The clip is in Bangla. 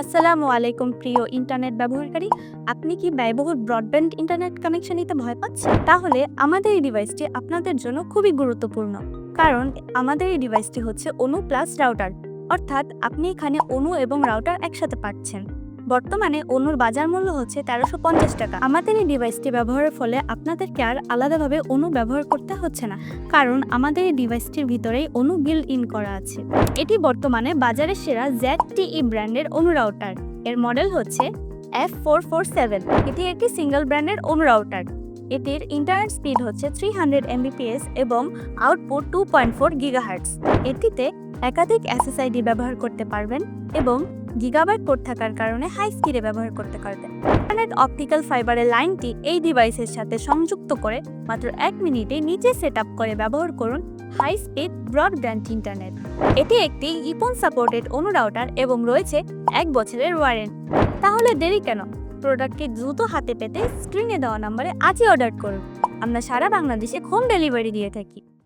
আসসালামু আলাইকুম, প্রিয় ইন্টারনেট ব্যবহারকারী। আপনি কি ব্যয়বহুল ব্রডব্যান্ড ইন্টারনেট কানেকশন নিতে ভয় পাচ্ছেন? তাহলে আমাদের এই ডিভাইসটি আপনাদের জন্য খুবই গুরুত্বপূর্ণ। কারণ আমাদের এই ডিভাইসটি হচ্ছে অনু প্লাস রাউটার। অর্থাৎ আপনি এখানে অনু এবং রাউটার একসাথে পাচ্ছেন। বর্তমানে অনুর বাজার মূল্য হচ্ছে তেরোশো পঞ্চাশ টাকা। আমাদের এই ডিভাইসটি ব্যবহারের ফলে আপনাদেরকে আর আলাদাভাবে অনু ব্যবহার করতে হচ্ছে না, কারণ আমাদের এই ডিভাইসটির ভিতরেই অনু বিল্ড ইন করা আছে। এটি বর্তমানে বাজারে সেরা জেড টিই ব্র্যান্ডের অনু রাউটার এর মডেল হচ্ছে এফ ফোর ফোর সেভেন এটি একটি সিঙ্গেল ব্র্যান্ডের অনু রাউটার এটির ইন্টারনেট স্পিড হচ্ছে থ্রি হান্ড্রেড এমবিপিএস এবং output two point four gigahertz এটিতে একাধিক এসএসআইডি ব্যবহার করতে পারবেন এবং গিগাবাইট পোর্ট থাকার কারণে হাই স্পিডে ব্যবহার করতে পারবেন। ইন্টারনেট অপটিক্যাল ফাইবারের লাইনটি এই ডিভাইসের সাথে সংযুক্ত করে মাত্র এক মিনিটে নিচে সেট করে ব্যবহার করুন হাই স্পিড ব্রডব্যান্ড ইন্টারনেট এটি একটি ইপন সাপোর্টেড অনু রাউটার এবং রয়েছে এক বছরের ওয়ারেন্ট তাহলে দেরি কেন? প্রোডাক্টটি দ্রুত হাতে পেতে স্ক্রিনে দেওয়া নম্বরে আজই অর্ডার করুন। আমরা সারা বাংলাদেশে হোম ডেলিভারি দিয়ে থাকি।